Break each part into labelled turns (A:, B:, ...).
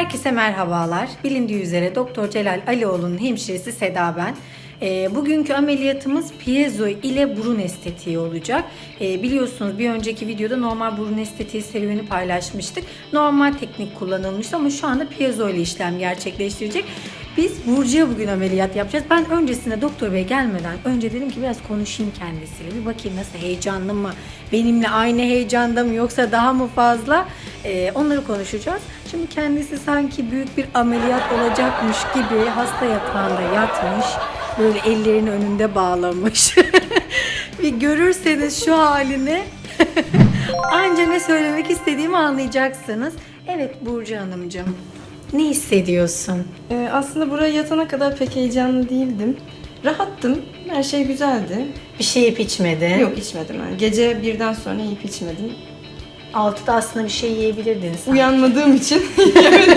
A: Herkese merhabalar. Bilindiği üzere Doktor Celal Alioğlu'nun hemşiresi Seda ben. Ee, bugünkü ameliyatımız piezo ile burun estetiği olacak. Ee, biliyorsunuz bir önceki videoda normal burun estetiği serüveni paylaşmıştık. Normal teknik kullanılmıştı ama şu anda piezo ile işlem gerçekleştirecek. Biz Burcu'ya bugün ameliyat yapacağız. Ben öncesinde doktor bey gelmeden önce dedim ki biraz konuşayım kendisiyle. Bir bakayım nasıl heyecanlı mı? Benimle aynı heyecanda mı yoksa daha mı fazla? Ee, onları konuşacağız. Şimdi kendisi sanki büyük bir ameliyat olacakmış gibi hasta yatağında yatmış. Böyle ellerini önünde bağlamış. bir görürseniz şu halini anca ne söylemek istediğimi anlayacaksınız. Evet Burcu Hanımcığım. Ne hissediyorsun?
B: Ee, aslında buraya yatana kadar pek heyecanlı değildim. Rahattım. Her şey güzeldi.
A: Bir şey yiyip içmedin.
B: Yok içmedim ben. Gece birden sonra yiyip içmedim.
A: Altıda aslında bir şey yiyebilirdin sen.
B: Uyanmadığım için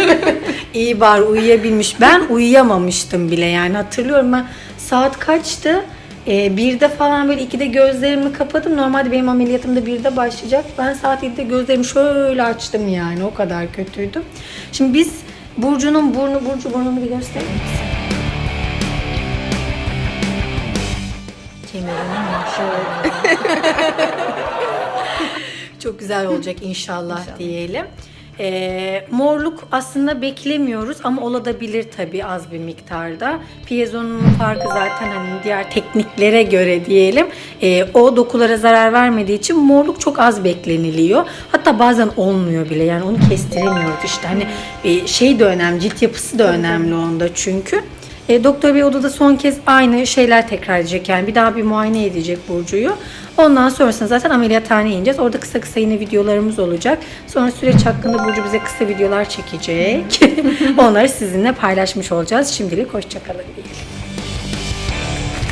A: İyi var uyuyabilmiş. Ben uyuyamamıştım bile yani hatırlıyorum ben saat kaçtı? Ee, birde falan böyle ikide gözlerimi kapadım. Normalde benim ameliyatım da birde başlayacak. Ben saat 7'de gözlerimi şöyle açtım yani o kadar kötüydüm. Şimdi biz Burcu'nun burnu, Burcu burnunu bir gösterir misin? Kemerinin maşallah. Çok güzel olacak inşallah, diyelim. Ee, morluk aslında beklemiyoruz ama olabilir tabii az bir miktarda. Piezonun farkı zaten hani diğer tekniklere göre diyelim ee, o dokulara zarar vermediği için morluk çok az bekleniliyor. Hatta bazen olmuyor bile yani onu kestiremiyoruz işte hani e, şey de önemli cilt yapısı da önemli onda çünkü. E, doktor bey odada son kez aynı şeyler tekrar edecek yani bir daha bir muayene edecek Burcu'yu. Ondan sonrasında zaten ameliyathaneye ineceğiz. Orada kısa kısa yine videolarımız olacak. Sonra süreç hakkında Burcu bize kısa videolar çekecek. Onları sizinle paylaşmış olacağız. Şimdilik hoşçakalın diyelim.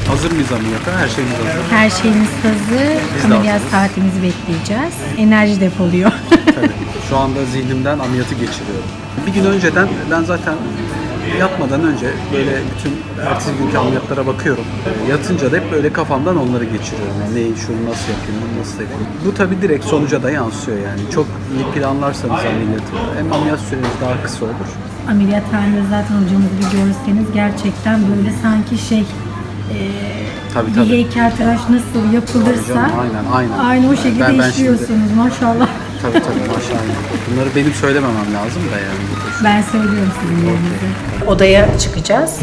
C: Hazır mıyız ameliyata? Her şeyimiz hazır.
A: Her şeyimiz hazır.
C: Biz de
A: Ameliyat
C: hazırız.
A: saatimizi bekleyeceğiz. Enerji depoluyor.
C: Tabii. Şu anda zihnimden ameliyatı geçiriyorum. Bir gün önceden ben zaten yatmadan önce böyle bütün ertesi günkü ameliyatlara bakıyorum. E, Yatınca da hep böyle kafamdan onları geçiriyorum. Yani neyi, şunu nasıl yapayım, bunu nasıl yapayım. Bu tabii direkt sonuca da yansıyor yani. Çok iyi planlarsanız ameliyatı hem ameliyat süreniz daha kısa olur.
A: Ameliyathanede zaten hocamızı bir görseniz gerçekten böyle sanki şey e,
C: Tabii,
A: bir
C: tabii.
A: heykeltıraş nasıl
C: Tabii
A: yapılırsa
C: canım, aynen, aynen.
A: aynı o şekilde
C: Ben- ben şimdi-
A: işliyorsunuz maşallah.
C: Tabii tabii maşallah. Bunları benim söylememem lazım da yani.
A: Ben söylüyorum sizin yerinize. Odaya çıkacağız.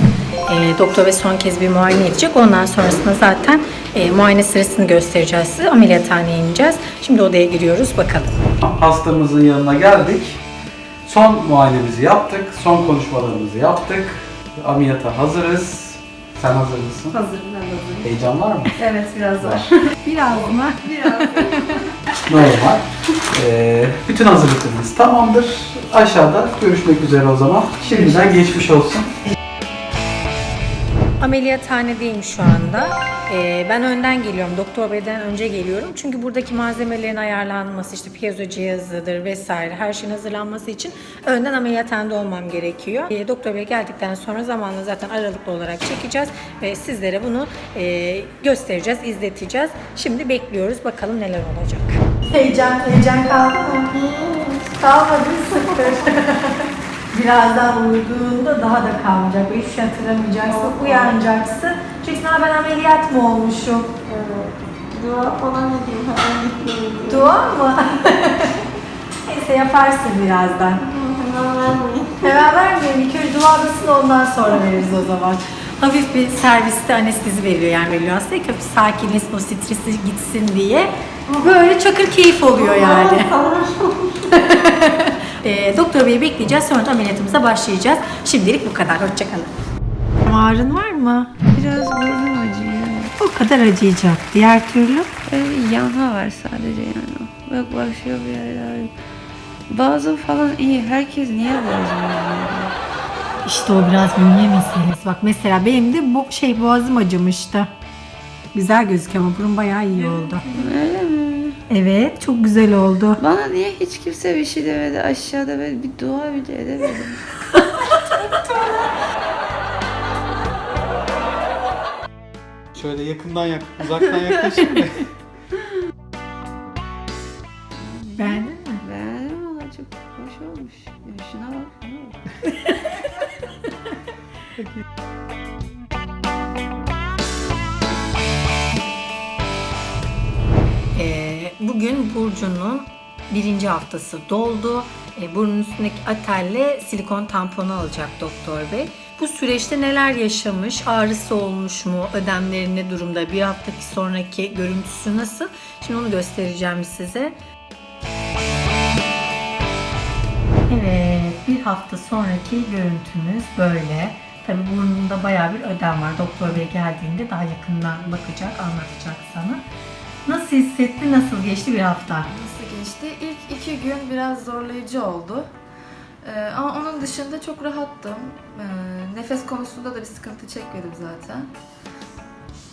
A: E, doktor ve son kez bir muayene edecek. Ondan sonrasında zaten e, muayene sırasını göstereceğiz size. Ameliyathaneye ineceğiz. Şimdi odaya giriyoruz bakalım.
C: Hastamızın yanına geldik. Son muayenemizi yaptık. Son konuşmalarımızı yaptık. Ameliyata hazırız. Sen hazır mısın?
B: hazırım ben hazırım.
C: Heyecan var mı?
B: Evet biraz var.
A: Biraz mı?
C: Normal. Ee, bütün hazırlıklarımız tamamdır. Aşağıda görüşmek üzere o zaman. Şimdiden geçmiş olsun.
A: Ameliyathanedeyim şu anda. Ee, ben önden geliyorum. Doktor beyden önce geliyorum. Çünkü buradaki malzemelerin ayarlanması, işte piezo cihazıdır vesaire her şeyin hazırlanması için önden ameliyathanede olmam gerekiyor. Ee, doktor bey geldikten sonra zamanla zaten aralıklı olarak çekeceğiz ve sizlere bunu e, göstereceğiz, izleteceğiz. Şimdi bekliyoruz. Bakalım neler olacak. Heyecan, heyecan kaldı mı? Kalmadı sıfır. Birazdan uyuduğunda daha da kalmayacak. Hiçbir şey hatırlamayacaksın, uyanacaksın. Çünkü sana ben ameliyat mı olmuşum?
B: Dua falan edeyim hemen gitmeyeyim.
A: Dua mı? Neyse yaparsın birazdan.
B: Hemen vermeyin.
A: Hemen vermiyorum. İlk önce duadasını ondan sonra veririz o zaman. Hafif bir serviste anestezi veriliyor yani veriliyor hastaya ki hafif sakinleşsin, o stresi gitsin diye. Böyle çakır keyif oluyor yani. e, doktor beyi bekleyeceğiz sonra da ameliyatımıza başlayacağız. Şimdilik bu kadar. Hoşçakalın. Ağrın var mı?
B: Biraz burnum acıyor.
A: O kadar acıyacak. Diğer türlü?
B: Ee, yanma var sadece yani. Yok başlıyor bir yerler. Bazı falan iyi. Herkes niye bazı
A: İşte o biraz bünye meselesi. Bak mesela benim de bu şey boğazım acımıştı. Güzel gözüküyor ama burun bayağı iyi oldu.
B: Öyle mi?
A: Evet çok güzel oldu.
B: Bana niye hiç kimse bir şey demedi aşağıda ben bir dua bile edemedim.
C: Şöyle yakından yak, uzaktan yaklaşayım da.
A: bugün Burcu'nun birinci haftası doldu. Ee, burnun üstündeki atelle silikon tamponu alacak doktor bey. Bu süreçte neler yaşamış, ağrısı olmuş mu, ödemleri ne durumda, bir haftaki sonraki görüntüsü nasıl? Şimdi onu göstereceğim size. Evet, bir hafta sonraki görüntümüz böyle. Tabii burnunda bayağı bir ödem var. Doktor bey geldiğinde daha yakından bakacak, anlatacak sana. Nasıl hissetti, nasıl geçti bir hafta?
D: Nasıl geçti? İlk iki gün biraz zorlayıcı oldu. Ee, ama onun dışında çok rahattım. Ee, nefes konusunda da bir sıkıntı çekmedim zaten.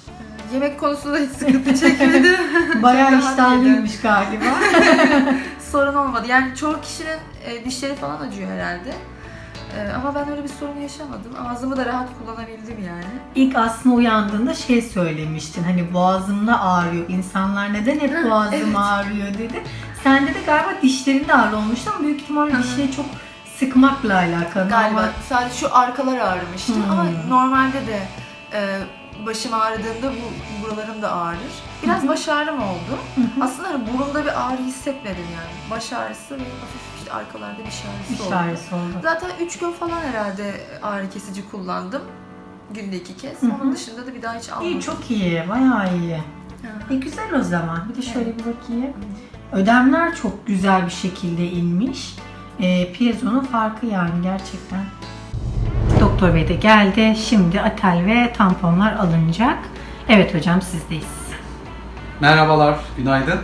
D: Ee, yemek konusunda hiç sıkıntı çekmedim.
A: Bayağı iştahlıymış galiba.
D: sorun olmadı. Yani çoğu kişinin e, dişleri falan acıyor herhalde. Ee, ama ben öyle bir sorun yaşamadım. Ağzımı da rahat kullanabildim yani.
A: İlk aslında uyandığında şey söylemiştin. Hani boğazımda ağrıyor. İnsanlar neden hep boğazım
D: evet.
A: ağrıyor dedi. Sende de galiba dişlerinde ağrı olmuştu ama büyük ihtimalle dişleri çok sıkmakla alakalı.
D: Galiba
A: Ama
D: sadece şu arkalar ağrımıştı
A: Hmm.
D: ama normalde de e, başım ağrıdığında bu buralarım da ağrır. Biraz baş ağrım oldu.
A: Hı hı.
D: Aslında hani burunda bir ağrı hissetmedim yani. Baş ağrısı ve hafif işte arkalarda diş ağrısı
A: diş
D: oldu.
A: ağrısı oldu.
D: Zaten 3 gün falan herhalde ağrı kesici kullandım. Günde iki kez.
A: Hı hı.
D: Onun dışında da bir daha hiç almadım.
A: İyi, çok iyi. Bayağı iyi.
D: Hı.
A: E güzel o zaman. Bir de şöyle bir bakayım. Ödemler çok güzel bir şekilde inmiş. E, Piezo'nun farkı yani gerçekten. Doktor Bey de geldi. Şimdi atel ve tamponlar alınacak. Evet hocam sizdeyiz.
C: Merhabalar, günaydın.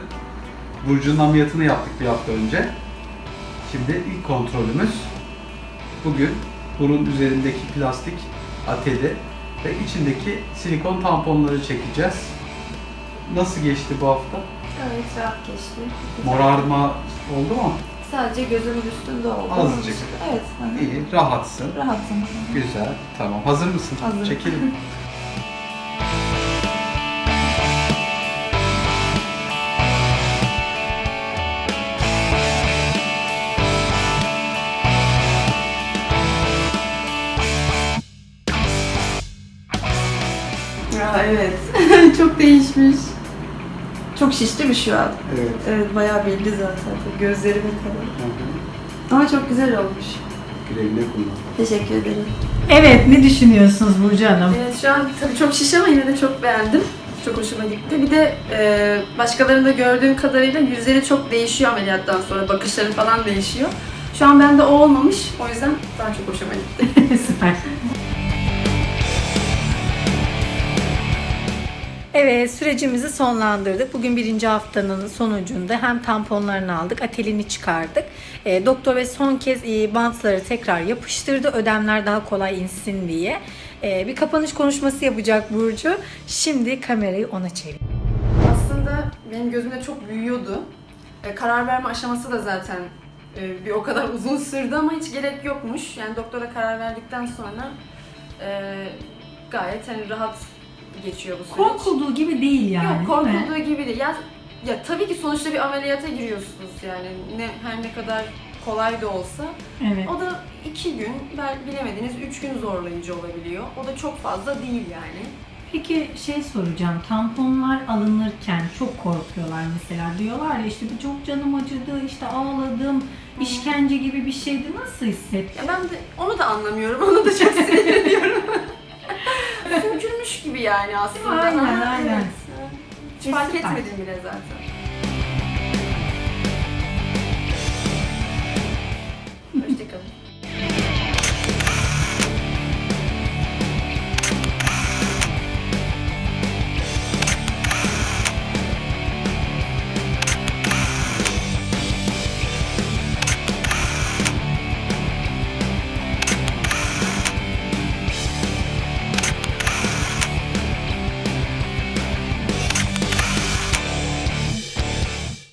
C: Burcu'nun ameliyatını yaptık bir hafta önce. Şimdi ilk kontrolümüz bugün burun üzerindeki plastik ateli ve içindeki silikon tamponları çekeceğiz. Nasıl geçti bu hafta?
D: Evet rahat geçti.
C: Morarma oldu mu?
D: Sadece gözümün üstünde oldu.
C: Azıcık.
D: Evet. hı.
C: İyi, rahatsın.
D: Rahatım.
C: Güzel, tamam. Hazır mısın?
D: Hazırım.
C: Çekelim.
D: Ya evet. çok değişmiş. Çok şişti mi şu an?
C: Evet.
D: Evet bayağı belli zaten. Gözlerime kadar. Ama çok güzel olmuş.
C: Güle güle kullan.
D: Teşekkür ederim.
A: Evet ne düşünüyorsunuz Burcu Hanım?
E: Evet şu an tabii çok şiş ama yine de çok beğendim. Çok hoşuma gitti. Bir de e, başkalarında gördüğüm kadarıyla yüzleri çok değişiyor ameliyattan sonra. Bakışları falan değişiyor. Şu an bende o olmamış. O yüzden daha çok hoşuma gitti.
A: Süper. Evet sürecimizi sonlandırdık. Bugün birinci haftanın sonucunda hem tamponlarını aldık, atelini çıkardık. E, doktor ve son kez e, bantları tekrar yapıştırdı. Ödemler daha kolay insin diye. E, bir kapanış konuşması yapacak Burcu. Şimdi kamerayı ona çevir.
E: Aslında benim gözümde çok büyüyordu. E, karar verme aşaması da zaten e, bir o kadar uzun sürdü ama hiç gerek yokmuş. Yani doktora karar verdikten sonra e, gayet hani rahat geçiyor bu süreç.
A: Korkulduğu gibi değil yani.
E: Yok
A: değil mi?
E: korkulduğu gibi değil. Ya, ya tabii ki sonuçta bir ameliyata giriyorsunuz yani ne her ne kadar kolay da olsa.
A: Evet.
E: O da iki gün, belki bilemediniz üç gün zorlayıcı olabiliyor. O da çok fazla değil yani.
A: Peki şey soracağım. Tamponlar alınırken çok korkuyorlar mesela. Diyorlar ya işte çok canım acıdı, işte ağladım, işkence gibi bir şeydi. Nasıl hissettin?
E: Ya ben de onu da anlamıyorum, onu da çok sinirleniyorum. Sümkürmüş gibi yani aslında.
A: Aynen, aynen.
E: Hiç fark
A: Süper.
E: etmedim bile zaten.